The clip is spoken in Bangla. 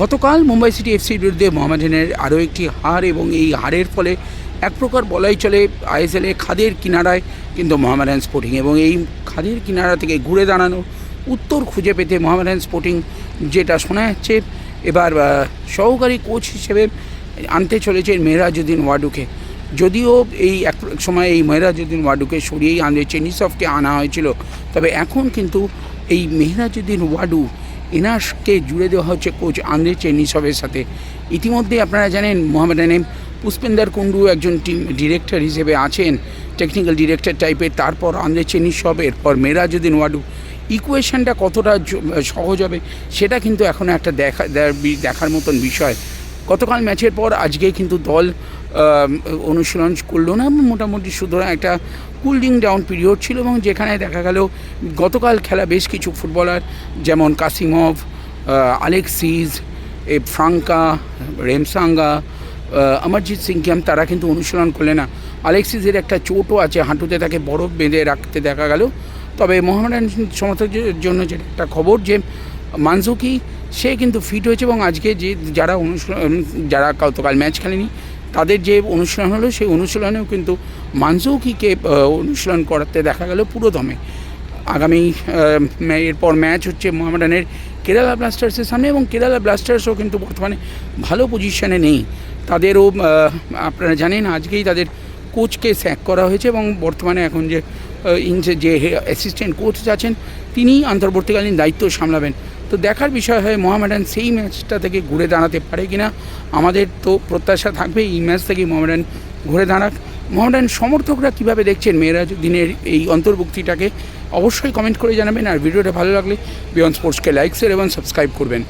গতকাল মুম্বাই সিটি এফসির বিরুদ্ধে মোহামেডানের আরও একটি হার এবং এই হারের ফলে এক প্রকার বলাই চলে আইএসএলে খাদের কিনারায় কিন্তু মোহামেডান স্পোর্টিং এবং এই খাদের কিনারা থেকে ঘুরে দাঁড়ানো উত্তর খুঁজে পেতে মোহামেডান স্পোর্টিং যেটা শোনা যাচ্ছে। এবার সহকারী কোচ হিসেবে আনতে চলেছে মেহরাজুদ্দিন ওয়াডুকে। যদিও এই এক সময় এই মেহরাজুদ্দিন ওয়াডুকে সরিয়েই আনতে চেনিসফকে আনা হয়েছিল, তবে এখন কিন্তু এই মেহরাজুদ্দিন ওয়াডু এনাসকে জুড়ে দেওয়া হচ্ছে কোচ আন্দ্রে চেনিসবের সাথে। ইতিমধ্যে আপনারা জানেন, মোহামেডানে পুষ্পেন্দার কুন্ডু একজন টিম ডিরেক্টর হিসেবে আছেন, টেকনিক্যাল ডিরেক্টর টাইপের তারপর আন্দ্রে চেনিসব এরপর মেহরাজুদ্দিন ওয়াডু। ইকুয়েশনটা কতটা সহজ হবে, সেটা কিন্তু এখন একটা দেখা দেখার মতন বিষয়। গতকাল ম্যাচের পর আজকে কিন্তু দল অনুশীলন করল না, মোটামুটি সুতরাং একটা কুলিং ডাউন পিরিয়ড ছিল এবং যেখানে দেখা গেল গতকাল খেলা বেশ কিছু ফুটবলার যেমন Kasimov Alexis, A Franca, Remsanga Amarjit Singh ক্যাম তারা কিন্তু অনুশীলন করলে না। আলেক্সিসের একটা চোটও আছে, হাঁটুতে তাকে বরফ বেঁধে রাখতে দেখা গেল। তবে মোহামেডান সমর্থকদের জন্য যেটা একটা খবর যে মানজুকি সে কিন্তু ফিট হয়েছে এবং আজকে যে যারা অনুশীলন, যারা গতকাল ম্যাচ খেলেনি তাদের যে অনুশীলন হলো, সেই অনুশীলনেও কিন্তু মানজুকিকে অনুশীলন করাতে দেখা গেল পুরোদমে। আগামী এরপর ম্যাচ হচ্ছে মোহামেডানের কেরালা ব্লাস্টার্সের সামনে এবং কেরালা ব্লাস্টার্সও কিন্তু বর্তমানে ভালো পজিশনে নেই। তাদেরও আপনারা জানেন আজকেই তাদের কোচকে স্যাক করা হয়েছে এবং বর্তমানে এখন যে ইন যে অ্যাসিস্ট্যান্ট কোচ আছেন তিনি অন্তর্বর্তীকালীন দায়িত্ব সামলাবেন। তো দেখার বিষয় হয় মোহামেডান সেই ম্যাচটা থেকে ঘুরে দাঁড়াতে পারে কিনা, আমাদের তো প্রত্যাশা থাকবে এই ম্যাচ থেকে মোহামেডান ঘুরে দাঁড়াক। মোহামেডান সমর্থকরা কীভাবে দেখছেন মেয়েরাজ দিনের এই অন্তর্ভুক্তিটাকে? অবশ্যই কমেন্ট করে জানাবেন আর ভিডিওটা ভালো লাগলে বিয়ন স্পোর্টসকে লাইক শেয়ার এবং সাবস্ক্রাইব করবেন।